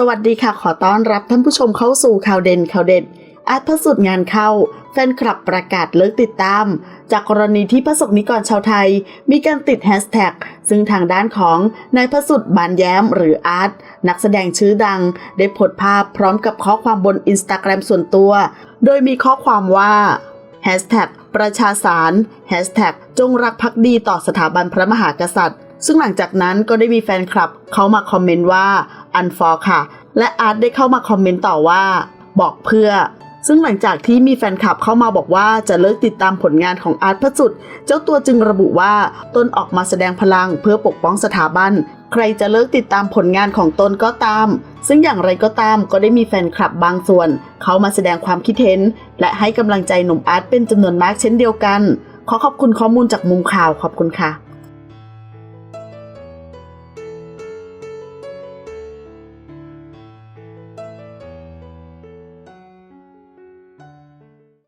สวัสดีค่ะ ขอต้อนรับท่านผู้ชมเข้าสู่ข่าวเด่นข่าวเด็ดอาร์ตพระสุดงานเข้า แฟนคลับประกาศเลิกติดตาม จากกรณีที่พระสงฆ์นิกรชาวไทย มีการติดแฮชแท็กซึ่งทางด้านของนายพระสุดบานแย้มหรืออาร์ตนักแสดงชื่อดัง ได้โพสต์ภาพพร้อมกับข้อความบนอินสตาแกรมส่วนตัว โดยมีข้อความว่าแฮชแท็กประชาสารแฮชแท็กจงรักภักดีต่อสถาบันพระมหากษัตริย์ซึ่งหลังจากนั้นก็ได้มีแฟนคลับเข้ามาคอมเมนต์ว่า อันฟอค่ะ และอาร์ตได้เข้ามาคอมเมนต์ต่อว่า บอกเพื่อ ซึ่งหลังจากที่มีแฟนคลับเข้ามาบอกว่าจะเลิกติดตามผลงานของอาร์ตพระสุด เจ้าตัวจึงระบุว่าตนออกมาแสดงพลังเพื่อปกป้องสถาบัน ใครจะเลิกติดตามผลงานของตนก็ตาม ซึ่งอย่างไรก็ตามก็ได้มีแฟนคลับบางส่วน เข้ามาแสดงความคิดเห็น และให้กำลังใจหนุ่มอาร์ตเป็นจำนวนมากเช่นเดียวกัน ขอขอบคุณข้อมูลจากมุมข่าวขอบคุณค่ะ